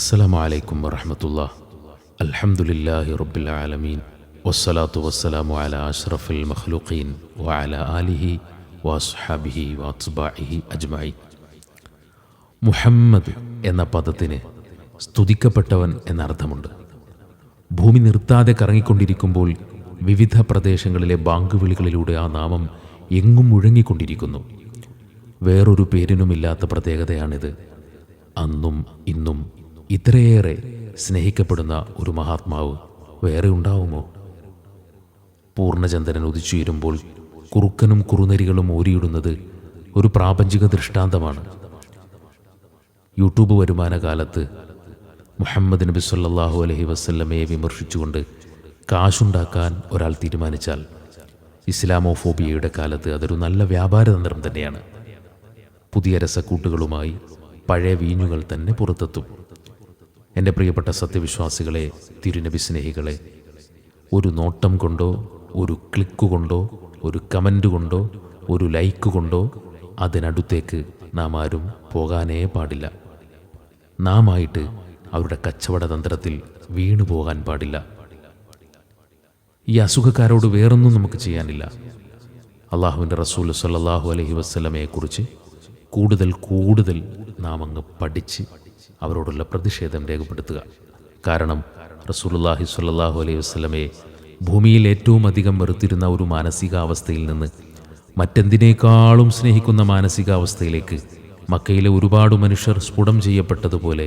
അസ്സലാമു അലൈക്കും വറഹമത്തുള്ള. അൽഹമുല്ലാഹി റബ്ബിൽ ആലമീൻ. വസ്സലാത്തു വസ്സലാമു അല അഷ്റഫുൽ മഖ്ലൂഖീൻ വഅല ആലിഹി വസ്ഹാബിഹി വാത്സ്ബാഹിഹി അജ്മായി മുഹമ്മദ് എന്ന പദത്തിന് സ്തുതിക്കപ്പെട്ടവൻ എന്നർത്ഥമുണ്ട്. ഭൂമി നിർത്താതെ കറങ്ങിക്കൊണ്ടിരിക്കുമ്പോൾ വിവിധ പ്രദേശങ്ങളിലെ ബാങ്ക് വിളികളിലൂടെ ആ നാമം എങ്ങും മുഴങ്ങിക്കൊണ്ടിരിക്കുന്നു. വേറൊരു പേരിനുമില്ലാത്ത പ്രത്യേകതയാണിത്. അന്നും ഇന്നും ഇത്രയേറെ സ്നേഹിക്കപ്പെടുന്ന ഒരു മഹാത്മാവ് വേറെ ഉണ്ടാവുമോ? പൂർണചന്ദ്രൻ ഉദിച്ചുയരുമ്പോൾ കുറുക്കനും കുറുനരികളും ഓരിയിടുന്നത് ഒരു പ്രാപഞ്ചിക ദൃഷ്ടാന്തമാണ്. യൂട്യൂബ് വരുമാന കാലത്ത് മുഹമ്മദ് നബി സല്ലാഹു അലഹി വസ്ല്ലമയെ വിമർശിച്ചുകൊണ്ട് കാശുണ്ടാക്കാൻ ഒരാൾ തീരുമാനിച്ചാൽ ഇസ്ലാമോഫോബിയയുടെ കാലത്ത് അതൊരു നല്ല വ്യാപാര തന്ത്രം തന്നെയാണ്. പുതിയ രസക്കൂട്ടുകളുമായി പഴയ വീഞ്ഞുകൾ തന്നെ പുറത്തെത്തും. എന്റെ പ്രിയപ്പെട്ട സത്യവിശ്വാസികളെ തിരുനബി സ്നേഹികളെ ഒരു നോട്ടം കൊണ്ടോ ഒരു ക്ലിക്ക് കൊണ്ടോ ഒരു കമന്റ് കൊണ്ടോ ഒരു ലൈക്ക് കൊണ്ടോ അതിനടുത്തേക്ക് നാം ആരും പോകാനേ പാടില്ല. നാം ആയിട്ട് അവരുടെ കച്ചവട തന്ത്രത്തിൽ വീണു പോകാൻ പാടില്ല. ഈ അസുഖക്കാരോട് വേറൊന്നും നമുക്ക് ചെയ്യാനില്ല. അള്ളാഹുവിന്റെ റസൂൽ സല്ലാഹു അലഹി വസ്ലമയെക്കുറിച്ച് കൂടുതൽ കൂടുതൽ നാം അങ്ങ് പഠിച്ച് അവരോടുള്ള പ്രതിഷേധം രേഖപ്പെടുത്തുക. കാരണം റസൂലുല്ലാഹി സ്വല്ലല്ലാഹു അലൈഹി വസ്ലമയെ ഭൂമിയിൽ ഏറ്റവും അധികം വെറുത്തിരുന്ന ഒരു മാനസികാവസ്ഥയിൽ നിന്ന് മറ്റെന്തിനേക്കാളും സ്നേഹിക്കുന്ന മാനസികാവസ്ഥയിലേക്ക് മക്കയിലെ ഒരുപാട് മനുഷ്യർ സ്ഫുടം ചെയ്യപ്പെട്ടതുപോലെ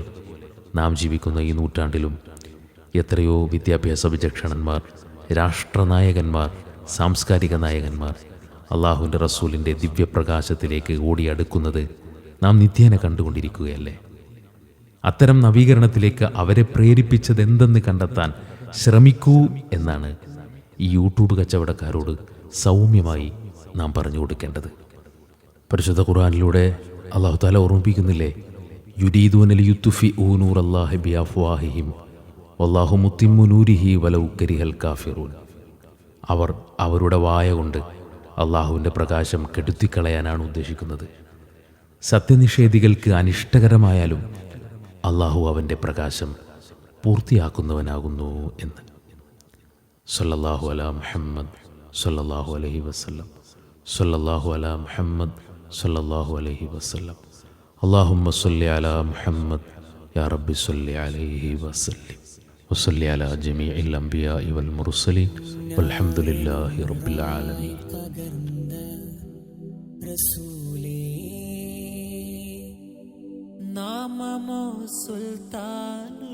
നാം ജീവിക്കുന്ന ഈ നൂറ്റാണ്ടിലും എത്രയോ വിദ്യാഭ്യാസ വിചക്ഷണന്മാർ രാഷ്ട്രനായകന്മാർ സാംസ്കാരിക നായകന്മാർ അള്ളാഹുവിന്റെ റസൂലിന്റെ ദിവ്യപ്രകാശത്തിലേക്ക് ഓടിയടുക്കുന്നത് നാം നിത്യേന കണ്ടുകൊണ്ടിരിക്കുകയല്ലേ? അത്തരം നവീകരണത്തിലേക്ക് അവരെ പ്രേരിപ്പിച്ചത് എന്തെന്ന് കണ്ടെത്താൻ ശ്രമിക്കൂ എന്നാണ് ഈ യൂട്യൂബ് കച്ചവടക്കാരോട് സൗമ്യമായി നാം പറഞ്ഞു കൊടുക്കേണ്ടത്. പരിശുദ്ധ ഖുർആനിലൂടെ അള്ളാഹു താല ഓർമ്മിപ്പിക്കുന്നില്ലേ? യുരീദൂനൽ യുത്തുഫി ഊനൂർ അള്ളാഹി ബിയാഫ്വാഹിഹിം അള്ളാഹു മുത്തിമുനൂരിഹി വലൗ കരിഹൽ കാഫിറൂൻ. അവർ അവരുടെ വായ കൊണ്ട് അള്ളാഹുവിന്റെ പ്രകാശം കെടുത്തിക്കളയാനാണ് ഉദ്ദേശിക്കുന്നത്. സത്യനിഷേധികൾക്ക് അനിഷ്ടകരമായാലും അള്ളാഹു അവൻ്റെ പ്രകാശം പൂർത്തിയാക്കുന്നവനാകുന്നു എന്ന് സല്ലല്ലാഹു അല മുഹമ്മദ് സല്ലല്ലാഹു അലൈഹി വസല്ലം സല്ലല്ലാഹു അല മുഹമ്മദ് സല്ലല്ലാഹു അലൈഹി വസല്ലം اللهم صل على محمد يا رب صل عليه وسلم وصل على جميع الأنبياء والمرسلين والحمد لله رب العالمين റസൂലേ നാമമോ സുൽത്താനുൽ